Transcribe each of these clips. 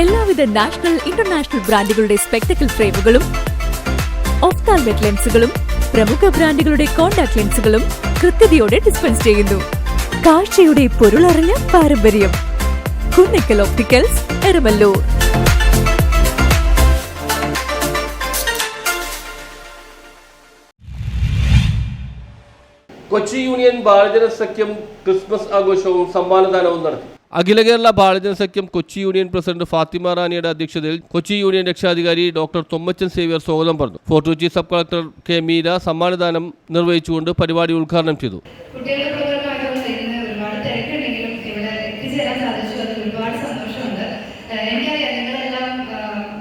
എല്ലാവിധ national international ബ്രാൻഡുകളുടെ spectacle ഫ്രെയിമുകളും ഓഫ്താൽമെറ്റ് ലെൻസുകളും പ്രമുഖ ബ്രാൻഡുകളുടെ കോൺടാക്ട് ലെൻസുകളും കൃത്യതയോടെ ഡിസ്പെൻസ് ചെയ്യുന്നു. കാഴ്ചയുടെ പൊരുളറിഞ്ഞ പാരമ്പര്യം Kunnikkal opticals Eramallur. Kochi union Balajana Sakhyam Christmas ആഘോഷവും സമ്മാനദാനവും നടത്തി. അഖില കേരള ബാലജന സഖ്യം കൊച്ചി യൂണിയൻ പ്രസിഡന്റ് ഫാത്തിമ റാണിയുടെ അധ്യക്ഷതയിൽ കൊച്ചി യൂണിയൻ രക്ഷാധികാരി ഡോക്ടർ തൊമ്മച്ചൻ സേവ്യർ സ്വാഗതം പറഞ്ഞു. Fort Kochi sub collector K Meera സമ്മാനദാനം നിർവഹിച്ചുകൊണ്ട് പരിപാടി ഉദ്ഘാടനം ചെയ്തു.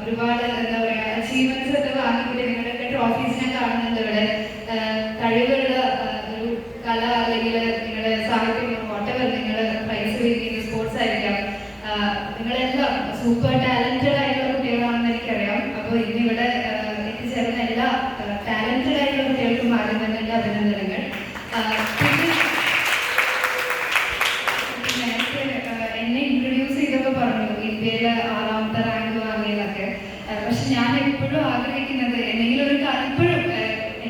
ഒരുപാട് എന്താ പറയുക അച്ചീവ്മെന്റ്സ് ഒക്കെ വാങ്ങിക്കൂടി നിങ്ങളുടെയൊക്കെ ട്രോഫീസിനെ കാണുന്നുണ്ട് ഇവിടെ. ഏഹ് നിങ്ങളെല്ലാം സൂപ്പർ ടാലന്റഡ് ആയിട്ടുള്ള കുട്ടികളാണെന്ന് എനിക്കറിയാം. അപ്പോൾ ഇന്ന് ഇവിടെ എത്തിച്ചേർന്ന എല്ലാ ടാലന്റഡ് ആയിട്ടുള്ള കുട്ടികൾക്കും ആദ്യം തന്നെ എല്ലാ അഭിനന്ദനങ്ങൾ. എന്നെ ഇൻട്രൊഡ്യൂസ് ചെയ്തപ്പോൾ പറഞ്ഞു ഇന്ത്യയിലെ ആറാമത്തെ റാങ്ക് വാങ്ങിയതൊക്കെ. പക്ഷെ ഞാൻ എപ്പോഴും ആഗ്രഹിക്കുന്നത് എന്തെങ്കിലും ഒരു ഇപ്പോഴും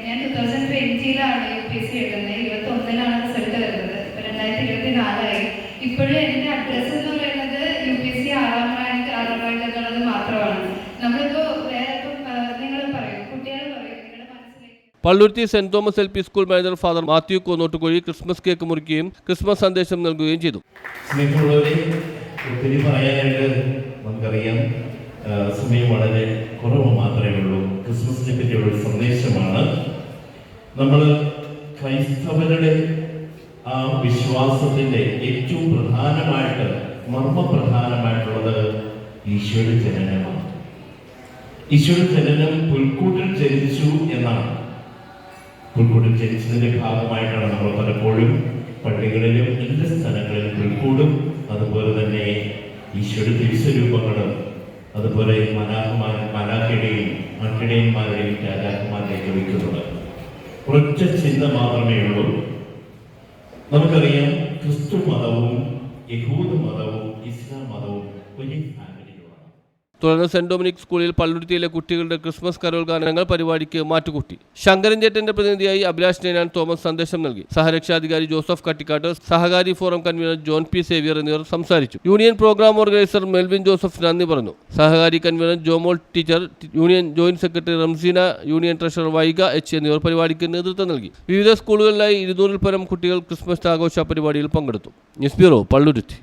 ഞാൻ ടൂ തൗസൻഡ് ട്വന്റിയിലാണ് യു പി എസ് സി എഴുതുന്നത് Palluruthy saint Thomas L P school manager father Mathew Konnottukuzhi Christmas cake മുറിക്കുകയും Christmas സന്ദേശം നൽകുകയും ചെയ്തു. ഒത്തിരി പറയാനായിട്ട് നമുക്കറിയാം സമയം വളരെ കുറവ് മാത്രമേ ഉള്ളൂ. ക്രിസ്മസിനെ പറ്റിയുള്ള സന്ദേശമാണ്. നമ്മൾ ക്രൈസ്തവരുടെ ആ വിശ്വാസത്തിന്റെ ഏറ്റവും പ്രധാനമായിട്ട് മർമ്മപ്രധാനമായിട്ടുള്ളത് ഈശോയുടെ ജനനമാണ്. ഈശോയുടെ ജനനം പുൽക്കൂട്ടിൽ ജനിച്ചു എന്നാണ്. പുൽക്കൂടിൽ ജനിച്ചതിന്റെ ഭാഗമായിട്ടാണ് നമ്മൾ പലപ്പോഴും പള്ളികളിലും എല്ലാ സ്ഥലങ്ങളിലും പുൽക്കൂടും അതുപോലെ തന്നെ ഈശോയുടെ തിരുസ്വരൂപങ്ങളും അതുപോലെ മലാഹമാർ മലാഖയുടെയും മൺകിടയന്മാരുടെയും രാജാക്കുമാരുടെയും വയ്ക്കുന്നത് ഒരൊറ്റ ചിന്ത മാത്രമേ ഉള്ളൂ. നമുക്കറിയാം ക്രിസ്തു മതവും യഹൂദ മതവും ഇസ്ലാം മതവും ഫാമിലിയുമാണ് തുടർന്ന് സെന്റ് ഡൊമിനിക് സ്കൂളിൽ പള്ളുരുത്തിയിലെ കുട്ടികളുടെ ക്രിസ്മസ് കരോൾ ഗാനങ്ങൾ പരിപാടിക്ക് മാറ്റുകൂട്ടി. ശങ്കരൻ ജേറ്റന്റെ പ്രതിനിധിയായി അഭിലാഷ് നേനാൻ തോമസ് സന്ദേശം നൽകി. സഹരക്ഷാധികാരി Joseph Kattikkatt സഹകാരി forum convener John P Xavier എന്നിവർ സംസാരിച്ചു. Union programme organiser Melvin Joseph നന്ദി പറഞ്ഞു. സഹകാരി convener Jomol teacher union joint secretary Ramseena union treasurer Vaiga H എന്നിവർ പരിപാടിക്ക് നേതൃത്വം നൽകി. വിവിധ സ്കൂളുകളിലായി ഇരുന്നൂറിൽ പരം കുട്ടികൾ ക്രിസ്മസ് ആഘോഷ പരിപാടിയിൽ പങ്കെടുത്തു. News bureau Palluruthy.